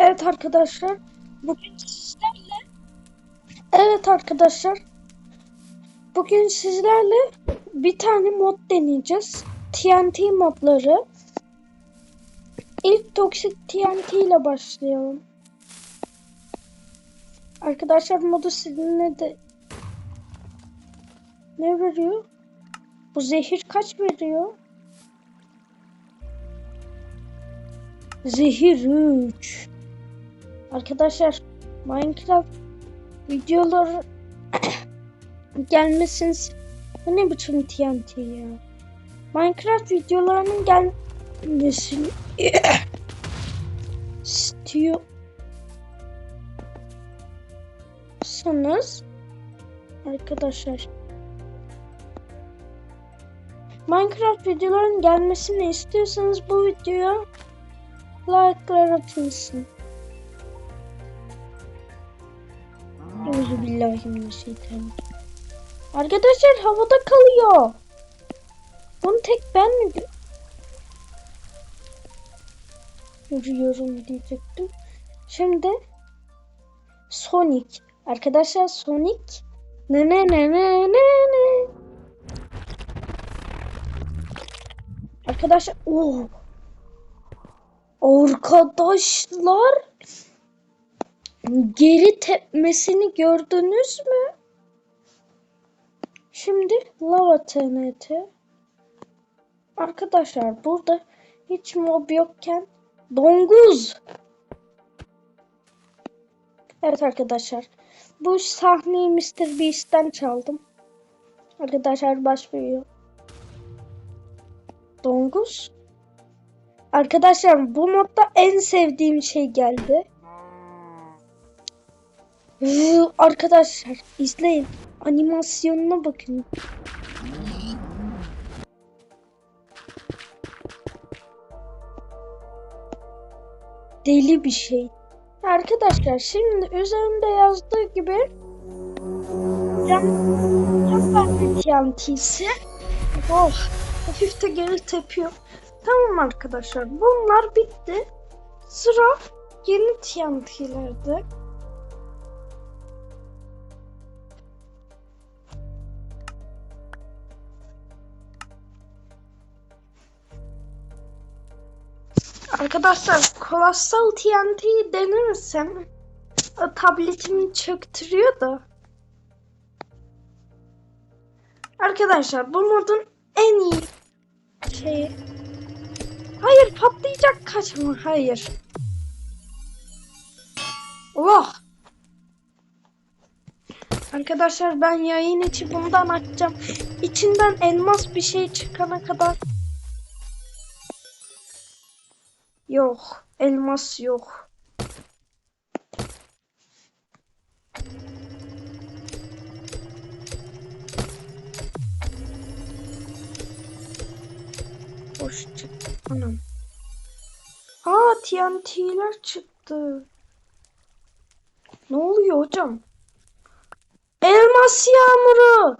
Evet arkadaşlar. Bugün sizlerle Evet arkadaşlar. Bugün sizlerle bir tane mod deneyeceğiz. TNT modları. İlk Toxic TNT ile başlayalım. Arkadaşlar modu sizinle de ne veriyor? Bu zehir kaç veriyor? Zehir 3. Arkadaşlar Minecraft videoları gelmesin. Bu ne biçim TNT ya? Minecraft videolarının gelmesini istiyorsanız arkadaşlar Minecraft videoların gelmesini istiyorsanız bu videoya like'lar atılsın. Euzubillahimineşşeytanirracim. Arkadaşlar havada kalıyor. Bunu tek ben mi görüyorum diyecektim. Şimdi Sonic. Arkadaşlar Sonic ne ne ne ne ne ne. Arkadaşlar oh. Arkadaşlar geri tepmesini gördünüz mü? Şimdi lava TNT. Arkadaşlar burada hiç mob yokken donguz. Evet arkadaşlar. Bu sahneyi Mr. Beast'ten çaldım. Arkadaşlar başlıyor. Donguz. Arkadaşlar bu modda en sevdiğim şey geldi. Arkadaşlar izleyin. Animasyonuna bakın. Deli bir şey. Arkadaşlar şimdi üzerinde yazdığı gibi TNT'si Oh hafif de geri tepiyor. Tamam arkadaşlar bunlar bitti. Sıra yeni TNT'lerde. Arkadaşlar Colossal TNT'yi denersem o tabletimi çöktürüyor da. Arkadaşlar bu modun en iyi şeyi. Hayır patlayacak kaçma hayır. Oh. Arkadaşlar ben yayın içi bundan açacağım. İçinden elmas bir şey çıkana kadar Yok. Elmas yok. Boş çıktı. Anam. Aa TNT'ler çıktı. Ne oluyor hocam? Elmas yağmuru.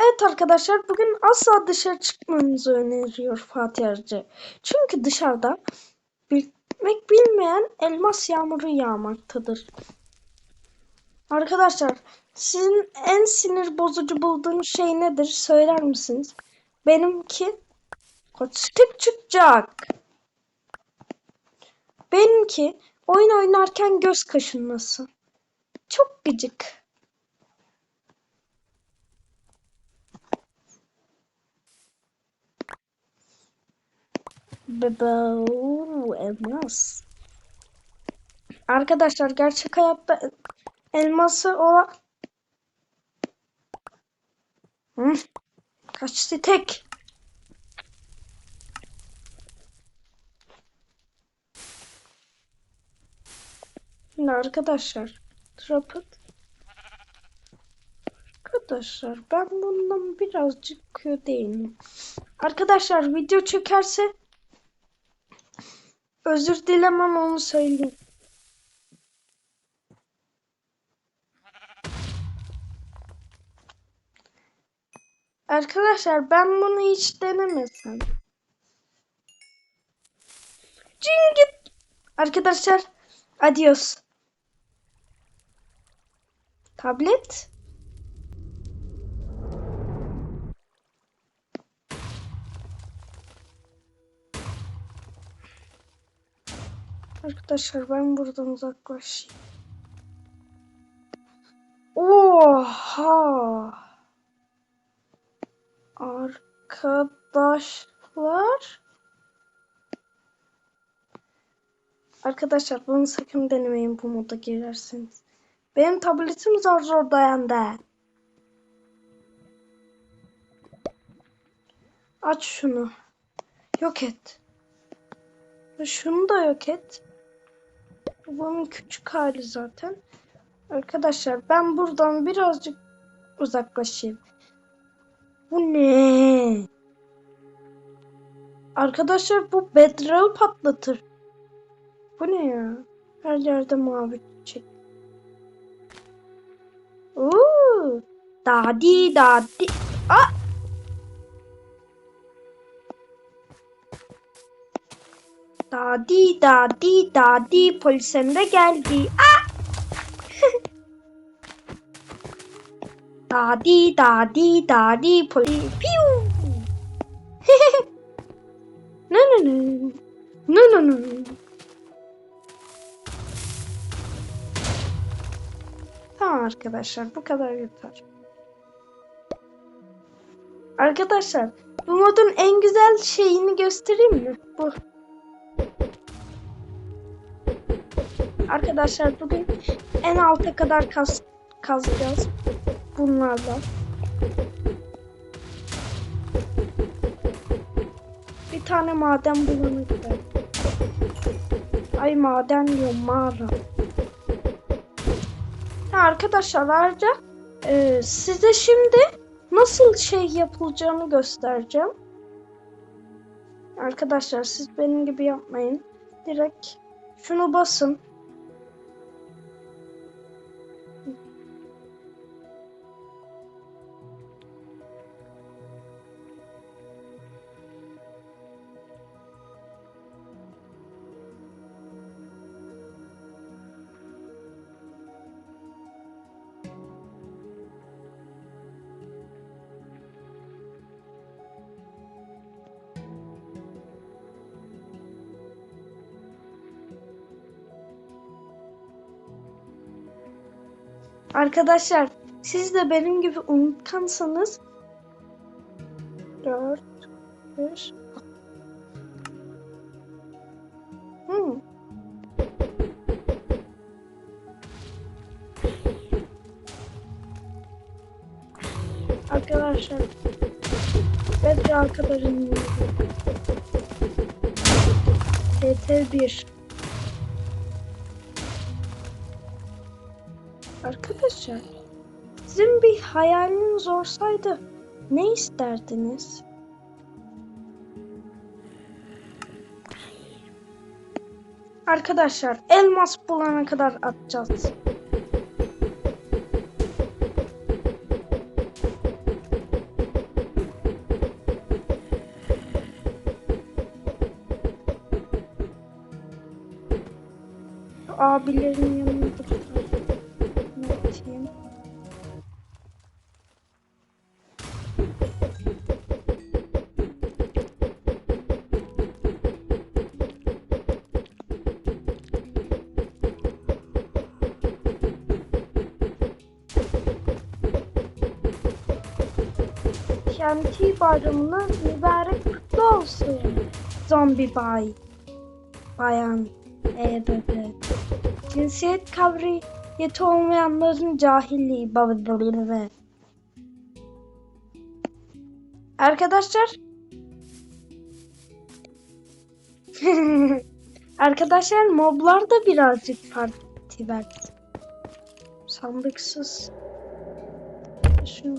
Evet arkadaşlar bugün asla dışarı çıkmanızı öneriyor Fatih Arıcı. Çünkü dışarıda bitmek bilmeyen elmas yağmuru yağmaktadır. Arkadaşlar sizin en sinir bozucu bulduğunuz şey nedir söyler misiniz? Benimki koçluk çıkacak. Benimki oyun oynarken göz kaşınması. Çok gıcık. Bebeu elmas. Arkadaşlar gerçek hayatta elması olan? Kaçtı tek. Şimdi arkadaşlar drop it. Arkadaşlar ben bundan birazcık kötü değilim. Arkadaşlar video çekerse Özür dilemem onu söyleyeyim. Arkadaşlar ben bunu hiç denemesem. Çünkü arkadaşlar Adios. Tablet. Arkadaşlar ben buradan uzaklaşayım. Oha! Arkadaşlar Arkadaşlar bunu sakın denemeyin bu moda girerseniz. Benim tabletim zor zor dayandı. Aç şunu. Yok et. Şunu da yok et. Bunun küçük hali zaten. Arkadaşlar ben buradan birazcık uzaklaşayım. Bu ne? Arkadaşlar bu bedroll patlatır. Bu ne ya? Her yerde mavi çiçek. Oo! Dadi dadi. Aa! Dadi dadi dadi polis emre geldi. Aa! dadi dadi dadi polis. Piu! no no no. No no no. Tamam arkadaşlar bu kadar yeter. Arkadaşlar bu modun en güzel şeyini göstereyim mi? Bu. Arkadaşlar bugün en alta kadar kaz kazacağız bunlarla. Bir tane maden bulana kadar. Ay maden diyor mağara. Ha, arkadaşlar ayrıca e, size şimdi nasıl şey yapılacağını göstereceğim. Arkadaşlar siz benim gibi yapmayın. Direkt şunu basın. Arkadaşlar siz de benim gibi unutkansanız 4 5 Hmm. Arkadaşlar Bedri arkadaşım TT1 Arkadaşlar, sizin bir hayaliniz olsaydı ne isterdiniz? Arkadaşlar, elmas bulana kadar atacağız. Abilerin yanına TNT bayramınız mübarek kutlu olsun. Zombi bay. Bayan. EBB. Cinsiyet kavriyeti olmayanların cahilliği. Babadılırı. Arkadaşlar. Arkadaşlar moblar da birazcık parti verdi. Sandıksız. Şu.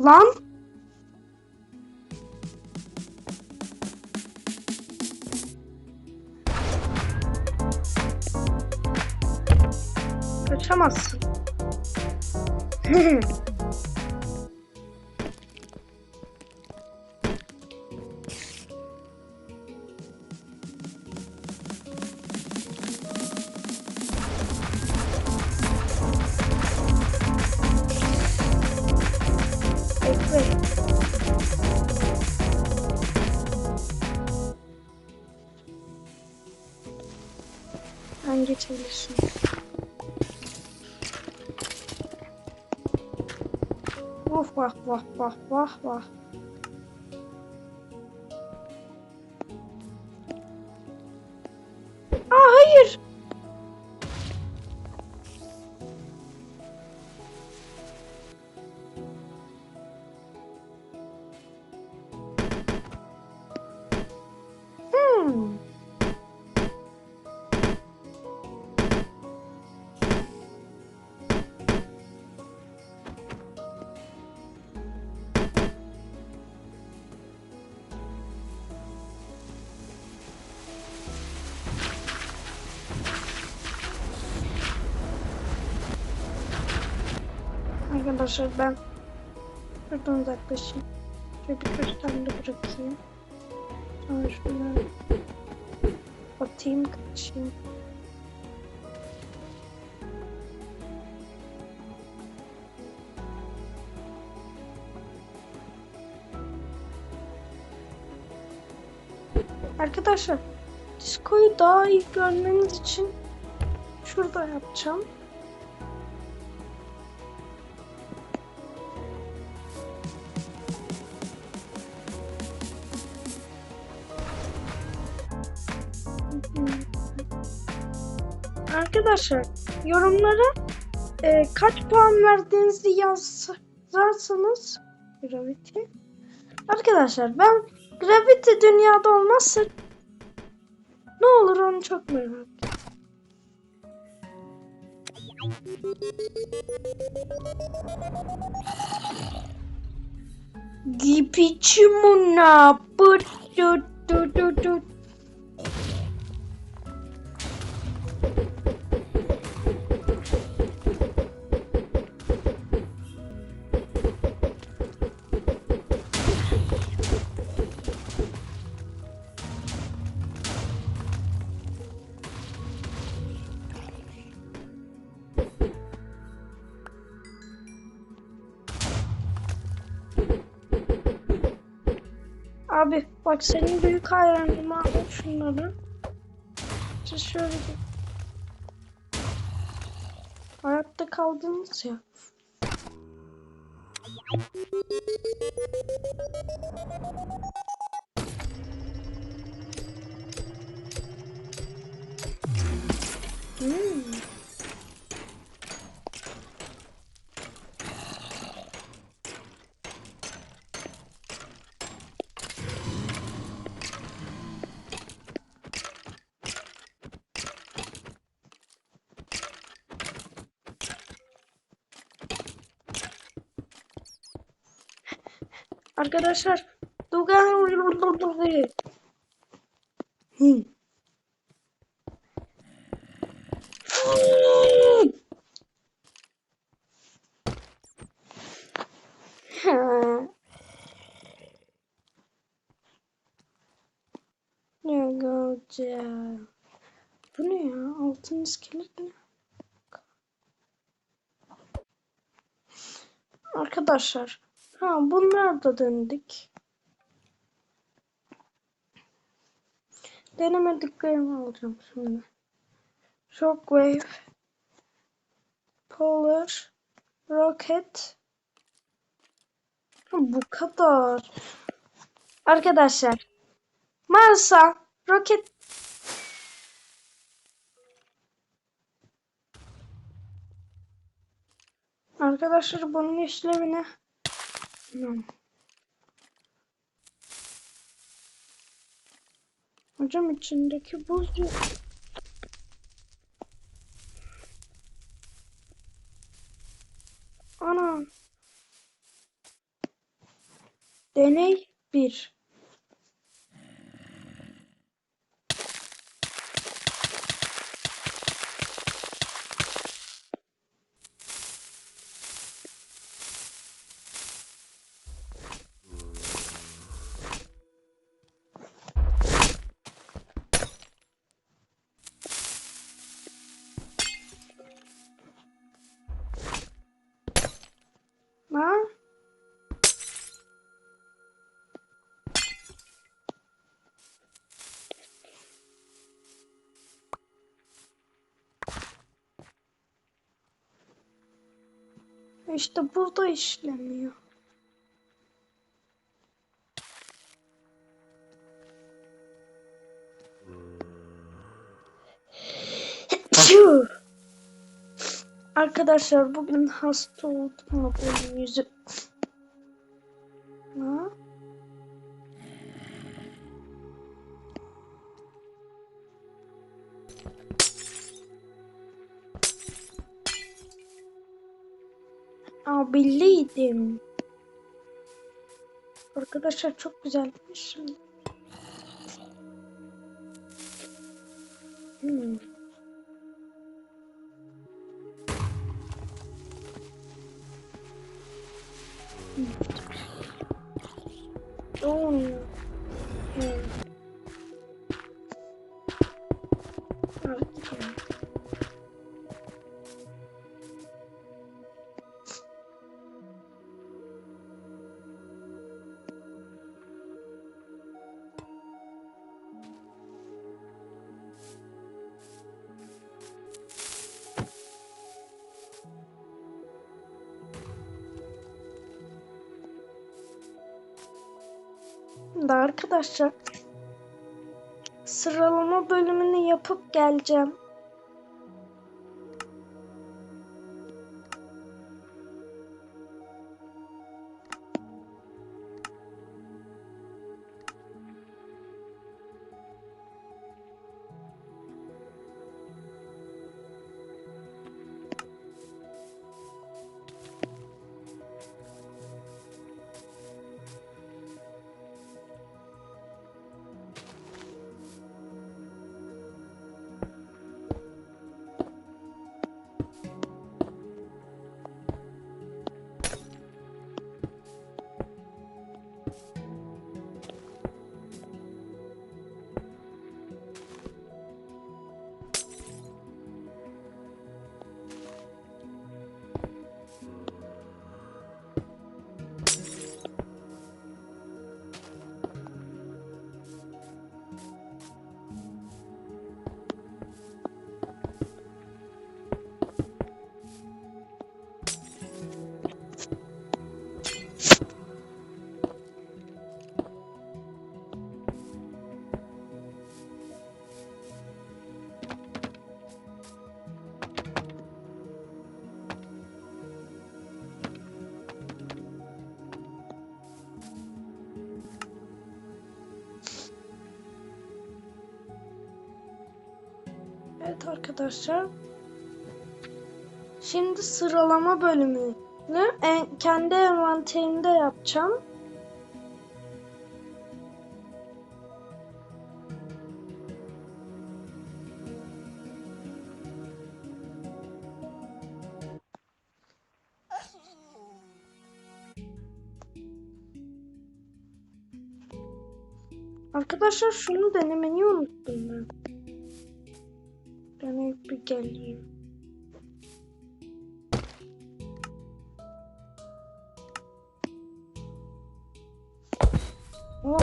Lan. Kaçamazsın. geçebilirsiniz. Of vah vah vah vah vah. Aa Arkadaşlar ben buradan uzaklaşayım. Şöyle birkaç tane de bırakayım. Sonra şunları atayım kaçayım. Arkadaşlar diskoyu daha iyi görmeniz için şurada yapacağım. Arkadaşlar yorumlara e, kaç puan verdiğinizi yazarsanız Gravity. Arkadaşlar ben Gravity dünyada olmazsa ne olur onu çok merak ediyorum. Gipichimuna put tu tu tu tu Abi bak senin büyük hayranım abi şunları. Siz şöyle bir... Hayatta kaldınız ya. Hmm. Arkadaşlar. Ya Goca. Bu ne ya? Altın iskelet ne? Arkadaşlar. Ha bunlar da denedik. Denemediklerimi alacağım şimdi. Shockwave. Polar. Rocket. Bu kadar. Arkadaşlar. Mars'a roket Arkadaşlar bunun işlevine Bilmiyorum. Hocam içindeki buz. Ana. Deney 1. İşte burada işlemiyor. Arkadaşlar bugün hasta oldum yüzüm. Aa belliydim. Arkadaşlar çok güzelmiş. Hmm. Şimdi arkadaşlar sıralama bölümünü yapıp geleceğim. Evet arkadaşlar. Şimdi sıralama bölümünü en, kendi envanterimde yapacağım. Arkadaşlar şunu denemeyi unuttum ben. Bir geleyim. Hop.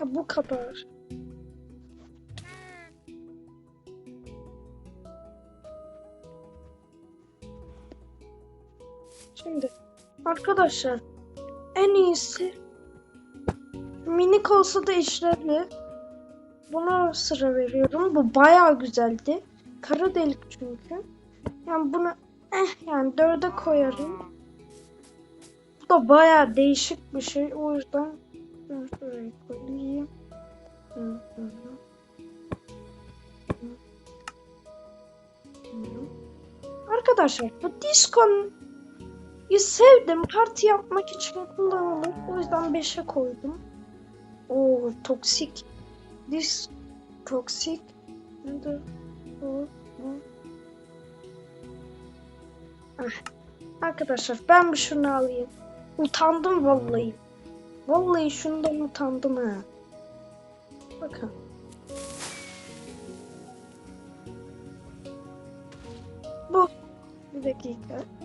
Ya bu kadar. Arkadaşlar en iyisi minik olsa da işlevli. Buna sıra veriyorum. Bu bayağı güzeldi. Kara delik çünkü. Yani bunu eh yani dörde koyarım. Bu da bayağı değişik bir şey. O yüzden şuraya koyayım. Arkadaşlar bu diskon sevdim. Parti yapmak için kullanılır. O yüzden 5'e koydum. Oo toksik. This toksik. Nedir? Bu. Ah. Arkadaşlar ben bir şunu alayım. Utandım vallahi. Vallahi şundan utandım ha. Bakın. Bu. Bir dakika.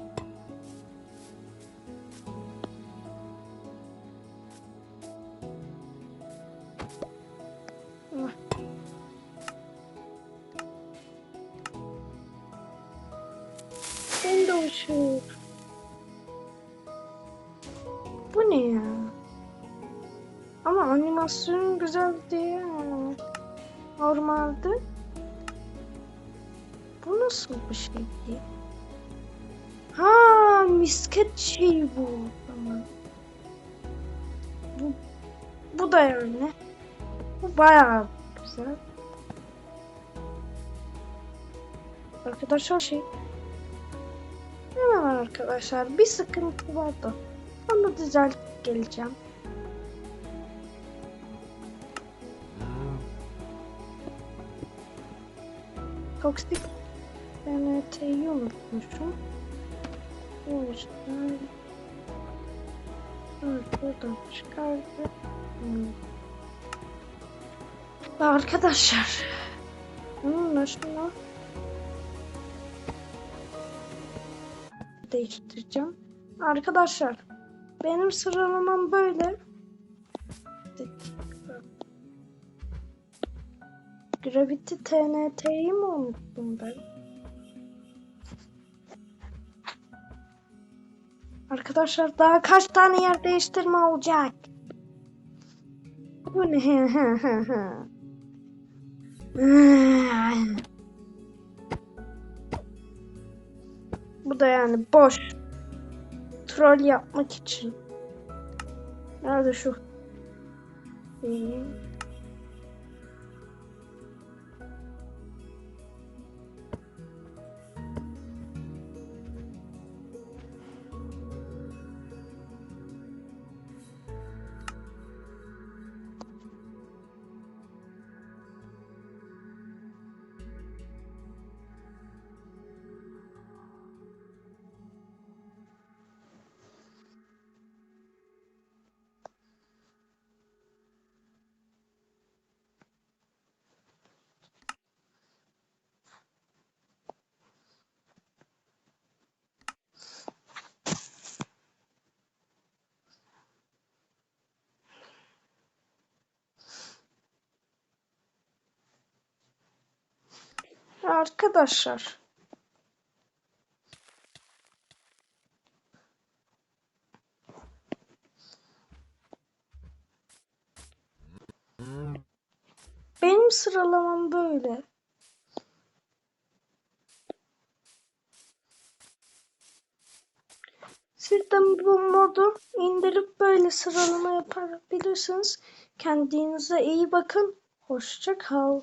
Bu ne ya? Ama animasyon güzel diye yani. Normalde. Bu nasıl bir şeydi? Ha misket şey bu. Tamam. Bu, bu da yani. Bu bayağı güzel. Arkadaşlar şey. Hemen arkadaşlar bir sıkıntı vardı. Onu düzeltip geleceğim. Toksik TNT'yi unutmuşum. O yüzden buradan çıkardı. Hmm. Arkadaşlar. Bununla şunu değiştireceğim. Arkadaşlar benim sıralamam böyle. Gravity TNT'yi mi unuttum ben? Arkadaşlar daha kaç tane yer değiştirme olacak? Bu ne? Bu da yani boş. Troll yapmak için. Nerede şu? Arkadaşlar. Benim sıralamam böyle. Siz de bu modu indirip böyle sıralama yapabilirsiniz. Kendinize iyi bakın. Hoşça kal.